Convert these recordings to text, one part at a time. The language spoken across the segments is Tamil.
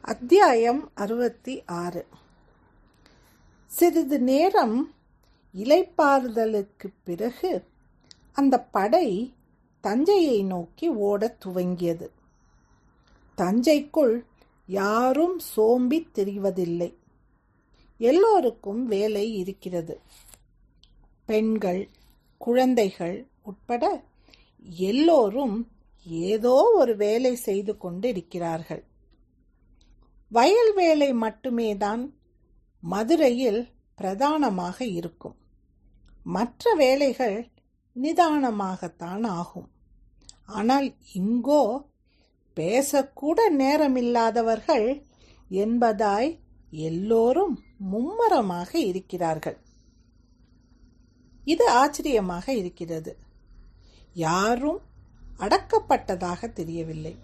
அத்தியாயம் அறுபத்தி ஆறு. சிறிது நேரம் இலைப்பாறுதலுக்கு பிறகு அந்த படை தஞ்சையை நோக்கி ஓடத் துவங்கியது. தஞ்சைக்குள் யாரும் சோம்பித் திரிவதில்லை. எல்லோருக்கும் வேலை இருக்கிறது. பெண்கள் குழந்தைகள் உட்பட எல்லோரும் ஏதோ ஒரு வேலை செய்து கொண்டிருக்கிறார்கள். வயல் வேலை மட்டுமே தான் மதுரையில் பிரதானமாக இருக்கும். மற்ற வேலைகள் நிதானமாகத்தான் ஆகும். ஆனால் இங்கோ பேசக்கூட நேரமில்லாதவர்கள் என்பதாய் எல்லோரும் மும்மரமாக இருக்கிறார்கள். இது ஆச்சரியமாக இருக்கிறது. யாரும் அடக்கப்பட்டதாக தெரியவில்லை.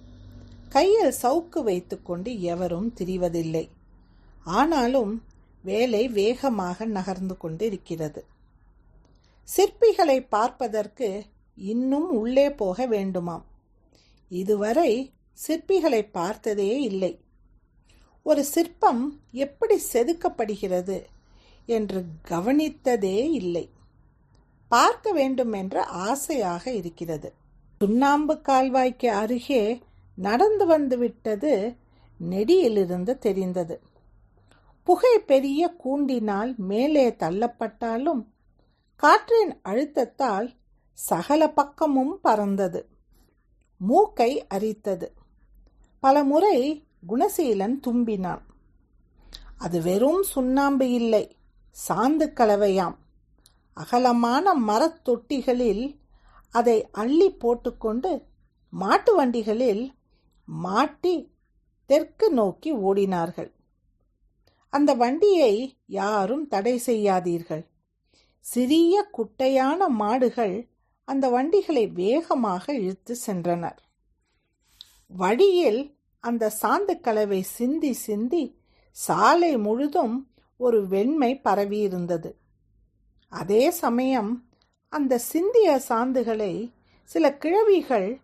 கையில் சவுக்கு வைத்துக்கொண்டு எவரும் திரிவதில்லை. ஆனாலும் வேலை வேகமாக நகர்ந்து கொண்டு இருக்கிறது சிற்பிகளை பார்ப்பதற்கு இன்னும் உள்ளே போக வேண்டுமாம். இதுவரை சிற்பிகளை பார்த்ததே இல்லை. ஒரு சிற்பம் எப்படி செதுக்கப்படுகிறது என்று கவனித்ததே இல்லை. பார்க்க வேண்டும் என்ற ஆசையாக இருக்கிறது. சுண்ணாம்பு கால்வாய்க்கு அருகே நடந்து வந்து விட்டது நெடியிலிருந்து தெரிந்தது. புகை பெரிய கூண்டினால் மேலே தள்ளப்பட்டாலும் காற்றின் அழுத்தத்தால் சகல பக்கமும் பறந்தது. மூக்கை அரித்தது. பலமுறை குணசீலன் தும்பினான். அது வெறும் சுண்ணாம்பு இல்லை சாந்து கலவையாம். அகலமான மரத் தொட்டிகளில் அதை அள்ளி போட்டுக்கொண்டு மாட்டு வண்டிகளில் மாட்டி தெற்கு நோக்கி ஓடினார்கள். அந்த வண்டியை யாரும் தடை செய்யாதீர்கள். சிறிய குட்டையான மாடுகள் அந்த வண்டிகளை வேகமாக இழுத்து சென்றனர். வழியில் அந்த சாந்து கலவை சிந்தி சிந்தி சாலை முழுதும் ஒரு வெண்மை பரவியிருந்தது. அதே சமயம் அந்த சிந்திய சாந்துகளை சில கிழவிகள்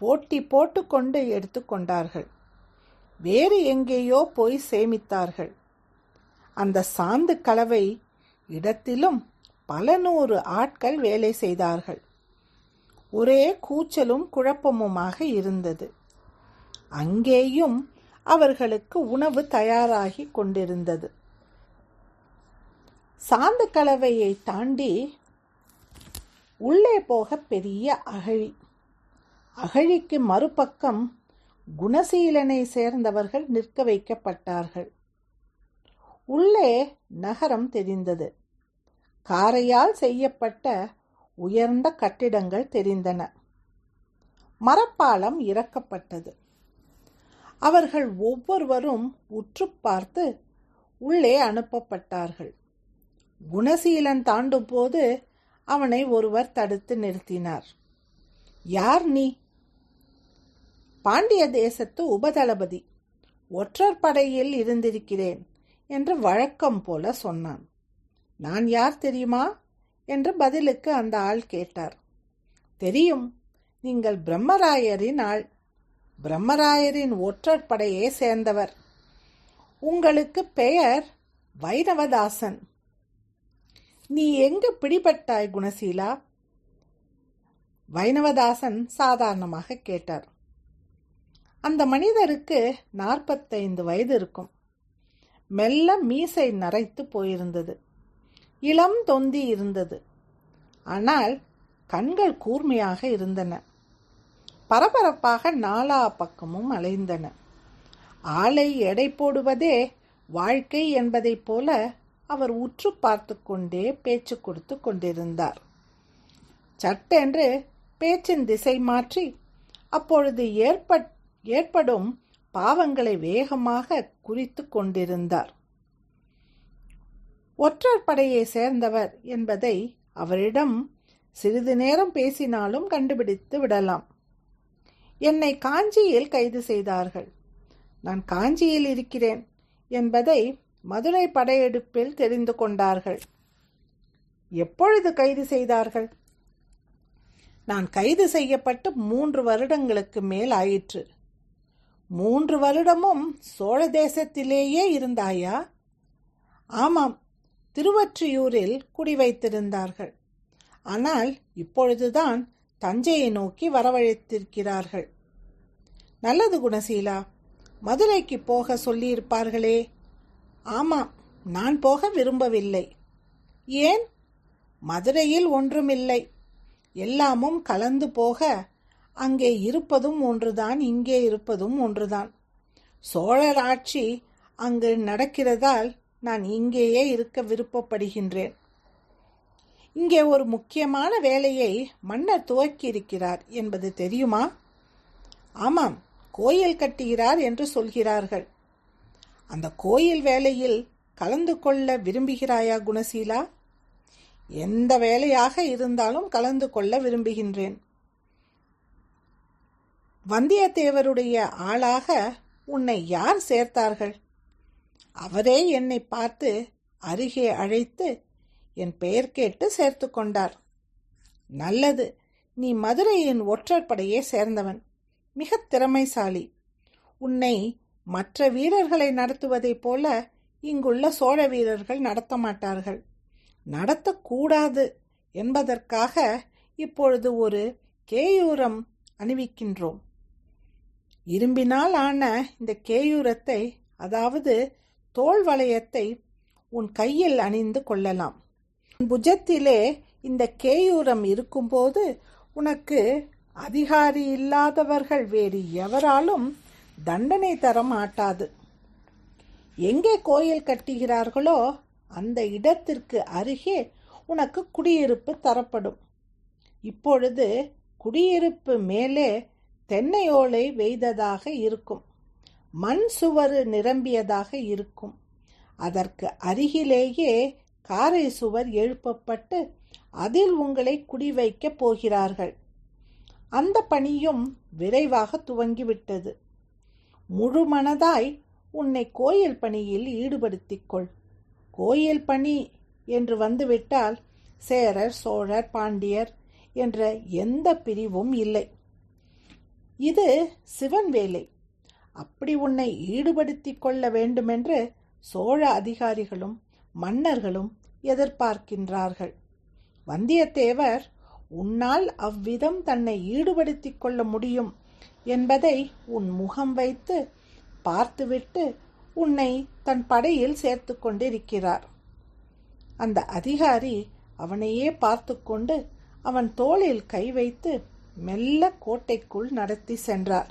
போட்டி போட்டுக்கொண்டு எடுத்துக்கொண்டார்கள். வேறு எங்கேயோ போய் சேமித்தார்கள். அந்த சாந்து கலவை இடத்திலும் பல நூறு ஆட்கள் வேலை செய்தார்கள். ஒரே கூச்சலும் குழப்பமுமாக இருந்தது. அங்கேயும் அவர்களுக்கு உணவு தயாராகி கொண்டிருந்தது. சாந்து கலவையை தாண்டி உள்ளே போக பெரிய அகழி. அகழிக்கு மறுபக்கம் குணசீலனை சேர்ந்தவர்கள் நிற்க வைக்கப்பட்டார்கள். உள்ளே நகரம் தெரிந்தது. காரையால் செய்யப்பட்ட உயர்ந்த கட்டிடங்கள் தெரிந்தன. மரப்பாலம் இறக்கப்பட்டது. அவர்கள் ஒவ்வொருவரும் உற்று பார்த்து உள்ளே அனுப்பப்பட்டார்கள். குணசீலன் தாண்டும் போது அவனை ஒருவர் தடுத்து நிறுத்தினார். யார் நீ? பாண்டிய தேசத்து உபதளபதி ஒற்றர் படையில் இருந்திருக்கிறேன் என்று வழக்கம் போல சொன்னான். நான் யார் தெரியுமா? என்று பதிலுக்கு அந்த ஆள் கேட்டார். தெரியும் நீங்கள் பிரம்மராயரின் ஆள். பிரம்மராயரின் ஒற்றர் படையே சேர்ந்தவர். உங்களுக்கு பெயர் வைணவதாசன் நீ எங்கு பிடிபட்டாய் குணசீலா? வைணவதாசன் சாதாரணமாக கேட்டார். அந்த மனிதருக்கு நாற்பத்தைந்து வயது இருக்கும். மெல்ல மீசை நரைத்து போயிருந்தது. இளம் தொந்தி இருந்தது. ஆனால் கண்கள் கூர்மையாக இருந்தன. பரபரப்பாக நாலா பக்கமும் அலைந்தன. ஆளை எடை போடுவதே வாழ்க்கை என்பதைப் போல அவர் உற்று பார்த்து கொண்டே பேச்சு கொடுத்து கொண்டிருந்தார். சட்டென்று பேச்சின் திசை மாற்றி அப்பொழுது ஏற்பட் ஏற்படும் பாவங்களை வேகமாக குறித்து கொண்டிருந்தார். ஒற்றர் படையை சேர்ந்தவர் என்பதை அவரிடம் சிறிது நேரம் பேசினாலும் கண்டுபிடித்து விடலாம். என்னை காஞ்சியில் கைது செய்தார்கள். நான் காஞ்சியில் இருக்கிறேன் என்பதை மதுரை படையெடுப்பில் தெரிந்து கொண்டார்கள். எப்பொழுது கைது செய்தார்கள்? நான் கைது செய்யப்பட்டு மூன்று வருடங்களுக்கு மேல் ஆயிற்று. மூன்று வருடமும் சோழ தேசத்திலேயே இருந்தாயா? ஆமாம் திருவற்றியூரில் குடி வைத்திருந்தார்கள் ஆனால் இப்பொழுதுதான் தஞ்சையை நோக்கி வரவழைத்திருக்கிறார்கள். நல்லது குணசீலா மதுரைக்கு போக சொல்லியிருப்பார்களே. ஆமாம் நான் போக விரும்பவில்லை. ஏன்? மதுரையில் ஒன்றுமில்லை. எல்லாமும் கலந்து போக அங்கே இருப்பதும் ஒன்றுதான் இங்கே இருப்பதும் ஒன்றுதான். சோழர் ஆட்சி அங்கு நடக்கிறதால் நான் இங்கேயே இருக்க விருப்பப்படுகின்றேன். இங்கே ஒரு முக்கியமான வேலையை மன்னர் துவக்கியிருக்கிறார் என்பது தெரியுமா? ஆமாம் கோயில் கட்டுகிறார் என்று சொல்கிறார்கள். அந்த கோயில் வேலையில் கலந்து கொள்ள விரும்புகிறாயா குணசீலா? எந்த வேலையாக இருந்தாலும் கலந்து கொள்ள விரும்புகின்றேன். வந்தியத்தேவருடைய ஆளாக உன்னை யார் சேர்த்தார்கள்? அவரே என்னை பார்த்து அருகே அழைத்து என் பெயர் கேட்டு சேர்த்து கொண்டார். நல்லது நீ மதுரையின் ஒற்றற்படையே சேர்ந்தவன். மிக திறமைசாலி. உன்னை மற்ற வீரர்களை நடத்துவதைப் போல இங்குள்ள சோழ வீரர்கள் நடத்த மாட்டார்கள். நடத்தக்கூடாது என்பதற்காக இப்பொழுது ஒரு கேயூரம் அணிவிக்கின்றோம். இரும்பினால் ஆன இந்த கேயூரத்தை அதாவது தோல் வளையத்தை உன் கையில் அணிந்து கொள்ளலாம். உன் புஜத்திலே இந்த கேயூரம் இருக்கும்போது உனக்கு அதிகாரி இல்லாதவர்கள் வேறு எவராலும் தண்டனை தர மாட்டாது எங்கே கோயில் கட்டுகிறார்களோ அந்த இடத்திற்கு அருகே உனக்கு குடியிருப்பு தரப்படும். இப்பொழுது குடியிருப்பு மேலே தென்னையோலை வெய்ததாக இருக்கும். மண் சுவர் நிரம்பியதாக இருக்கும். அதற்கு அருகிலேயே காரை சுவர் எழுப்பப்பட்டு அதில் உங்களை குடிவைக்கப் போகிறார்கள். அந்த பணியும் விரைவாக துவங்கிவிட்டது. முழுமனதாய் உன்னை கோயில் பணியில் ஈடுபடுத்திக் கொள் கோயில் பணி என்று வந்துவிட்டால் சேரர் சோழர் பாண்டியர் என்ற எந்த பிரிவும் இல்லை. இது சிவன் வேலை. அப்படி உன்னை ஈடுபடுத்திக் கொள்ள வேண்டுமென்று சோழ அதிகாரிகளும் மன்னர்களும் எதிர்பார்க்கின்றார்கள். வந்தியத்தேவர் உன்னால் அவ்விதம் தன்னை ஈடுபடுத்திக் கொள்ள முடியும் என்பதை உன் முகம் வைத்து பார்த்துவிட்டு உன்னை தன் படையில் சேர்த்து கொண்டிருக்கிறார். அந்த அதிகாரி அவனையே பார்த்து கொண்டு அவன் தோளில் கை வைத்து மெல்ல கோட்டைக்குள் நடத்தி சென்றார்.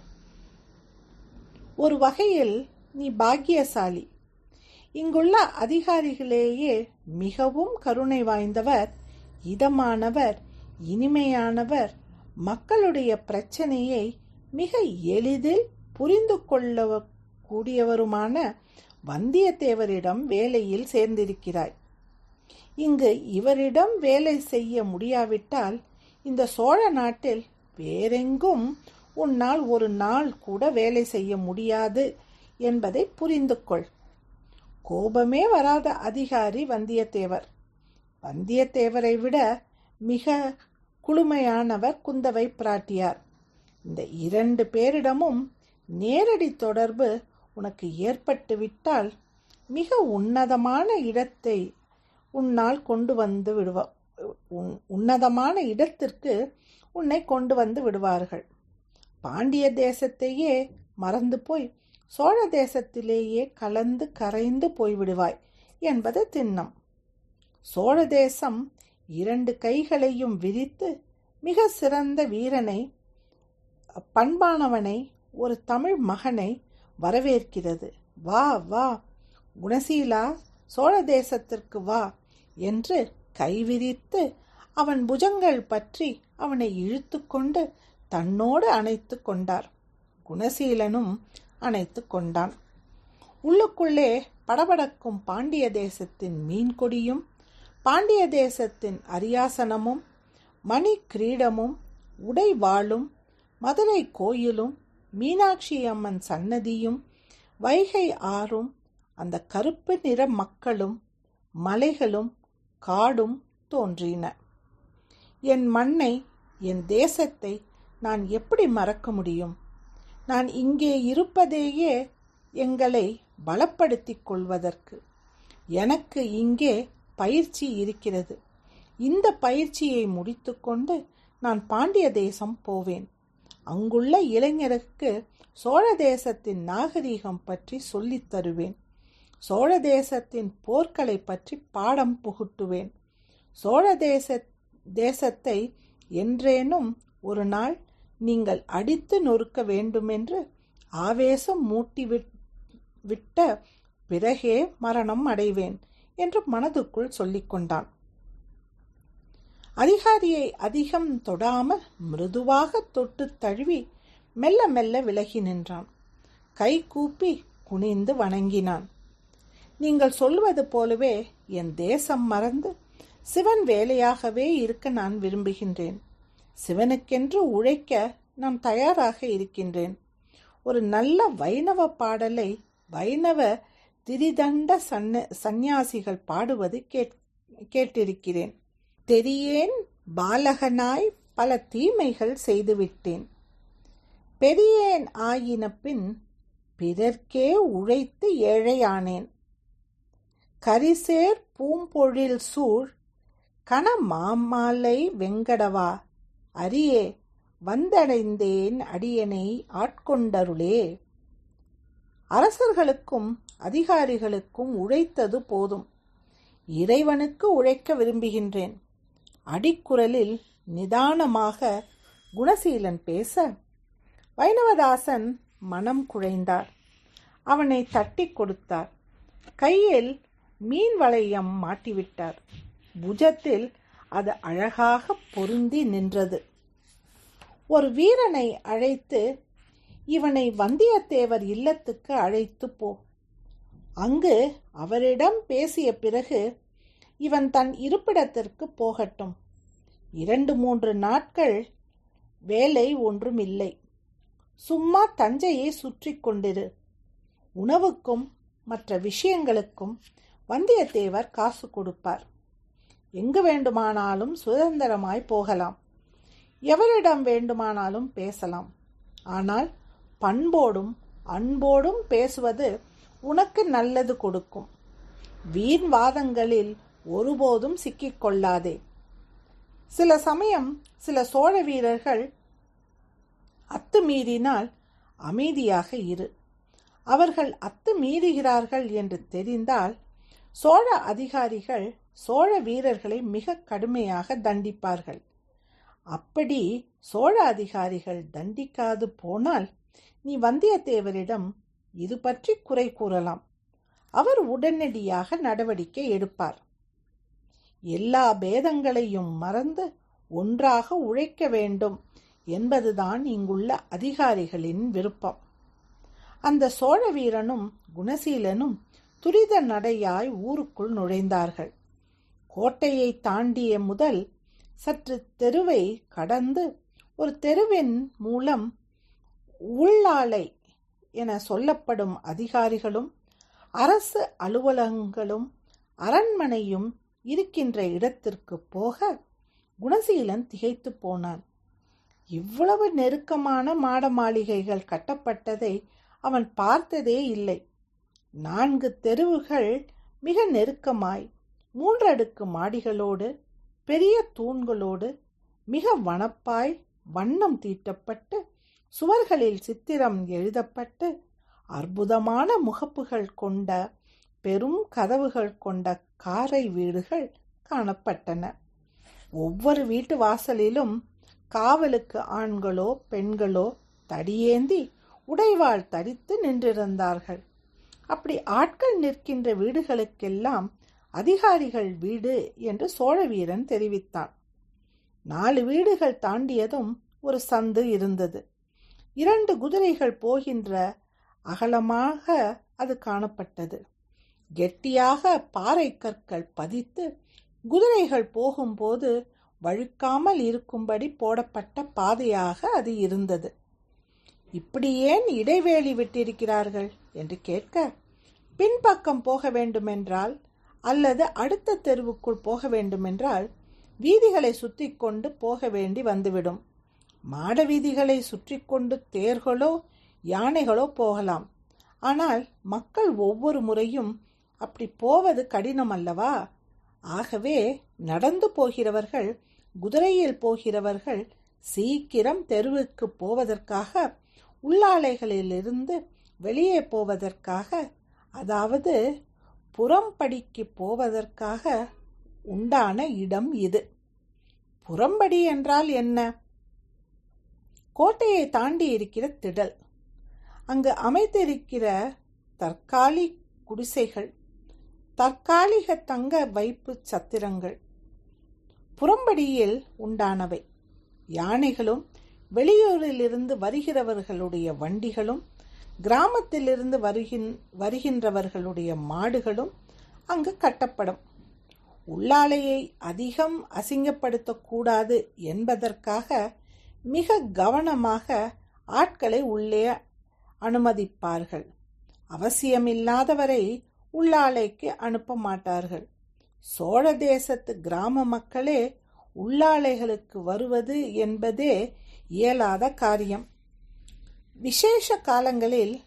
ஒரு வகையில் நீ பாக்கியசாலி. இங்குள்ள அதிகாரிகளேயே மிகவும் கருணை வாய்ந்தவர் இதமானவர் இனிமையானவர். மக்களுடைய பிரச்சனையை மிக எளிதில் புரிந்து கொள்ள கூடியவருமான வந்தியத்தேவரிடம் வேலையில் சேர்ந்திருக்கிறாய். இங்கு இவரிடம் வேலை செய்ய முடியாவிட்டால் இந்த சோழ நாட்டில் வேறெங்கும் உன்னால் ஒரு நாள் கூட வேலை செய்ய முடியாது என்பதை புரிந்து கொள் கோபமே வராத அதிகாரி வந்தியத்தேவர். வந்தியத்தேவரை விட மிக குளுமையானவர் குந்தவை பிராட்டியார். இந்த இரண்டு பேரிடமும் நேரடி தொடர்பு உனக்கு ஏற்பட்டுவிட்டால் மிக உன்னதமான இடத்தை உன்னால் கொண்டு வந்து விடுவ உன்னதமான இடத்திற்கு உன்னை கொண்டு வந்து விடுவார்கள். பாண்டிய தேசத்தையே மறந்து போய் சோழ தேசத்திலேயே கலந்து கரைந்து போய்விடுவாய் என்பது திண்ணம். சோழ தேசம் இரண்டு கைகளையும் விரித்து மிக சிறந்த வீரனை பண்பானவனை ஒரு தமிழ் மகனை வரவேற்கிறது. வா வா குணசீலா சோழ தேசத்திற்கு வா என்று கைவிரித்து அவன் புஜங்கள் பற்றி அவனை இழுத்து கொண்டு தன்னோடு அணைத்து கொண்டார். குணசீலனும் அணைத்து கொண்டான். உள்ளுக்குள்ளே படபடக்கும் பாண்டிய தேசத்தின் மீன்கொடியும் பாண்டிய தேசத்தின் அரியாசனமும் மணி கிரீடமும் உடைவாளும் மதுரை கோயிலும் மீனாட்சி அம்மன் சன்னதியும் வைகை ஆறும் அந்த கருப்பு நிற மக்களும் மலைகளும் காடும் தோன்றின. என் மண்ணை என் தேசத்தை நான் எப்படி மறக்க முடியும்? நான் இங்கே இருப்பதேயே எங்களை பலப்படுத்திக் கொள்வதற்கு. எனக்கு இங்கே பயிற்சி இருக்கிறது. இந்த பயிற்சியை முடித்துக்கொண்டு நான் பாண்டிய தேசம் போவேன். அங்குள்ள இளைஞருக்கு சோழ தேசத்தின் நாகரீகம் பற்றி சொல்லித் தருவேன். சோழ தேசத்தின் போர்க்களை பற்றி பாடம் புகுட்டுவேன். சோழ தேச தேசத்தை என்றேனும் ஒரு நாள் நீங்கள் அடித்து நொறுக்க வேண்டுமென்று ஆவேசம் மூட்டி விட்ட பிறகே மரணம் அடைவேன் என்று மனதுக்குள் சொல்லிக்கொண்டான் அதிகாரியை அதிகம் தொடாமல் மிருதுவாக தொட்டு தழுவி மெல்ல மெல்ல விலகி நின்றான். கை கூப்பி குனிந்து வணங்கினான். நீங்கள் சொல்வது போலவே என் தேசம் மறந்து சிவன் வேலையாகவே இருக்க நான் விரும்புகின்றேன். சிவனுக்கென்று உழைக்க நான் தயாராக இருக்கின்றேன். ஒரு நல்ல வைணவ பாடலை வைணவ திரிதண்ட சன்ன சந்நியாசிகள் பாடுவது கேட் கேட்டிருக்கிறேன். தெரியேன் பாலகனாய் பல தீமைகள் செய்துவிட்டேன். பெரியேன் ஆயின பின் பிறர்க்கே உழைத்து ஏழையானேன். கரிசேர் பூம்பொழில் சூழ் கண மாமாலை வெங்கடவா அரியே வந்தடைந்தேன் அடியனை ஆட்கொண்டருளே. அரசர்களுக்கும் அதிகாரிகளுக்கும் உழைத்தது போதும். இறைவனுக்கு உழைக்க விரும்புகின்றேன். அடிக்குரலில் நிதானமாக குணசீலன் பேச வைணவதாசன் மனம் குழைந்தார். அவனை தட்டி கொடுத்தார். கையில் மீன் வளையம் மாட்டிவிட்டார். புஜத்தில் அது அழகாக பொருந்தி நின்றது. ஒரு வீரனை அழைத்து இவனை வந்தியத்தேவர் இல்லத்துக்கு அழைத்து போ. அங்கு அவரிடம் பேசிய பிறகு இவன் தன் இருப்பிடத்திற்கு போகட்டும். இரண்டு மூன்று நாட்கள் வேலை ஒன்றும் இல்லை சும்மா தஞ்சையை சுற்றி கொண்டிரு. உணவுக்கும் மற்ற விஷயங்களுக்கும் வந்தியத்தேவர் காசு கொடுப்பார். எங்கு வேண்டுமானாலும் சுதந்திரமாய் போகலாம். எவரிடம் வேண்டுமானாலும் பேசலாம். ஆனால் பண்போடும் அன்போடும் பேசுவது உனக்கு நல்லது கொடுக்கும். வீண் வாதங்களில் ஒருபோதும் சிக்கிக்கொள்ளாதே சில சமயம் சில சோழ வீரர்கள் அத்துமீறினால் அமைதியாக இரு. அவர்கள் அத்து மீறுகிறார்கள் என்று தெரிந்தால் சோழ அதிகாரிகள் சோழ வீரர்களை மிக கடுமையாக தண்டிப்பார்கள். அப்படி சோழ அதிகாரிகள் தண்டிக்காது போனால் நீ வந்தியத்தேவரிடம் இது பற்றி குறை கூறலாம். அவர் உடனடியாக நடவடிக்கை எடுப்பார். எல்லா பேதங்களையும் மறந்து ஒன்றாக உழைக்க வேண்டும் என்பதுதான் இங்குள்ள அதிகாரிகளின் விருப்பம். அந்த சோழ வீரனும் குணசீலனும் துரித நடையாய் ஊருக்குள் நுழைந்தார்கள். கோட்டையை தாண்டிய முதல் சற்று தெருவை கடந்து ஒரு தெருவின் மூலம் உள்ளாலை என சொல்லப்படும் அதிகாரிகளும் அரசு அலுவலகங்களும் அரண்மனையும் இருக்கின்ற இடத்திற்கு போக குணசீலன் திகைத்து போனான். இவ்வளவு நெருக்கமான மாட மாளிகைகள் கட்டப்பட்டதை அவன் பார்த்ததே இல்லை. நான்கு தெருவுகள் மிக நெருக்கமாய் மூன்றடுக்கு மாடிகளோடு பெரிய தூண்களோடு மிக வனப்பாய் வண்ணம் தீட்டப்பட்டு சுவர்களில் சித்திரம் எழுதப்பட்டு அற்புதமான முகப்புகள் கொண்ட பெரும் கதவுகள் கொண்ட காரை வீடுகள் காணப்பட்டன. ஒவ்வொரு வீட்டு வாசலிலும் காவலுக்கு ஆண்களோ பெண்களோ தடியேந்தி உடைவாள் தடித்து நின்றிருந்தார்கள். அப்படி ஆட்கள் நிற்கின்ற வீடுகளுக்கெல்லாம் அதிகாரிகள் வீடு என்று சோழ வீரன் தெரிவித்தான். நாலு வீடுகள் தாண்டியதும் ஒரு சந்து இருந்தது. இரண்டு குதிரைகள் போகின்ற அகலமாக அது காணப்பட்டது. கெட்டியாக பாறை கற்கள் பதித்து குதிரைகள் போகும்போது வழுக்காமல் இருக்கும்படி போடப்பட்ட பாதையாக அது இருந்தது. இப்படி ஏன் இடைவேளி விட்டிருக்கிறார்கள்? என்று கேட்க பின்பக்கம் போக வேண்டுமென்றால் அல்லது அடுத்த தெருவுக்குள் போக வேண்டுமென்றால் வீதிகளை சுற்றி கொண்டு போக வேண்டி வந்துவிடும். மாட வீதிகளை சுற்றி கொண்டு தேர்களோ யானைகளோ போகலாம். ஆனால் மக்கள் ஒவ்வொரு முறையும் அப்படி போவது கடினம் அல்லவா? ஆகவே நடந்து போகிறவர்கள் குதிரையில் போகிறவர்கள் சீக்கிரம் தெருவுக்கு போவதற்காக உள்ளாலைகளிலிருந்து வெளியே போவதற்காக அதாவது புறம்படிக்கு போவதற்காக உண்டான இடம் இது. புறம்படி என்றால் என்ன? கோட்டையை தாண்டி இருக்கிற திடல். அங்கு அமைத்திருக்கிற தற்காலி குடிசைகள் தற்காலிக தங்க வைப்பு சத்திரங்கள் புறம்படியில் உண்டானவை. யானைகளும் வெளியூரிலிருந்து வருகிறவர்களுடைய வண்டிகளும் கிராமத்திலிருந்து வருகின் வருகின்றவர்களுடைய மாடுகளும் அங்கு கட்டப்படும். உள்ளாலையை அதிகம் அசிங்கப்படுத்தக்கூடாது என்பதற்காக மிக கவனமாக ஆட்களை உள்ளே அனுமதிப்பார்கள். அவசியமில்லாதவரை உள்ளாலைக்கு அனுப்ப மாட்டார்கள். சோழ தேசத்து கிராம மக்களே உள்ளாலைகளுக்கு வருவது என்பதே இயலாத காரியம். விசேஷ காலங்களில்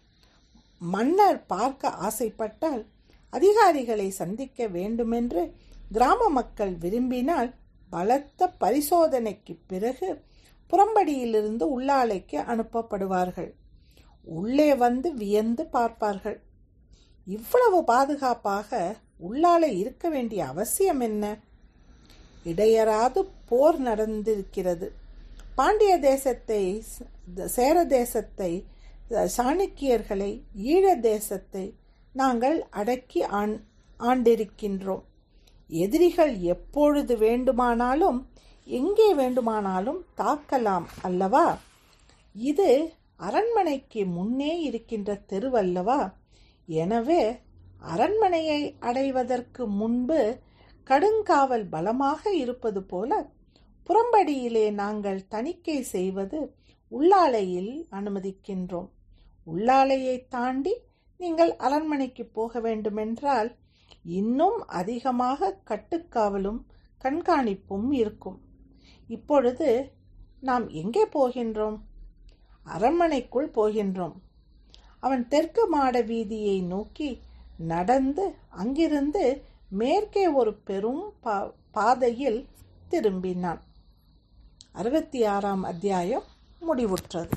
மன்னர் பார்க்க ஆசைப்பட்டால் அதிகாரிகளை சந்திக்க வேண்டுமென்று கிராம மக்கள் விரும்பினால் பலத்த பரிசோதனைக்கு பிறகு புறம்படியிலிருந்து உள்ளாலைக்கு அனுப்பப்படுவார்கள். உள்ளே வந்து வியந்து பார்ப்பார்கள். இவ்வளவு பாதுகாப்பாக உள்ளாலை இருக்க வேண்டிய அவசியம் என்ன? இடையராது போர் நடந்திருக்கிறது. பாண்டிய தேசத்தை சேர தேசத்தை சாணக்கியர்களை ஈழ தேசத்தை நாங்கள் அடக்கி ஆண் ஆண்டிருக்கின்றோம். எதிரிகள் எப்பொழுது வேண்டுமானாலும் எங்கே வேண்டுமானாலும் தாக்கலாம் அல்லவா? இது அரண்மனைக்கு முன்னே இருக்கின்ற தெருவல்லவா? எனவே அரண்மனையை அடைவதற்கு முன்பு கடுங்காவல் பலமாக இருப்பது போல புறம்படியிலே நாங்கள் தணிக்கை செய்வது உள்ளாலையில் அனுமதிக்கின்றோம். உள்ளாலையை தாண்டி நீங்கள் அரண்மனைக்கு போக வேண்டுமென்றால் இன்னும் அதிகமாக கட்டுக்காவலும் கண்காணிப்பும் இருக்கும். இப்பொழுது நாம் எங்கே போகின்றோம்? அரண்மனைக்குள் போகின்றோம். அவன் தெற்கு மாட வீதியை நோக்கி நடந்து அங்கிருந்து மேற்கே ஒரு பெரும் பா பாதையில் திரும்பினான். அறுபத்தி ஆறாம் அத்தியாயம் முடிவுற்றது.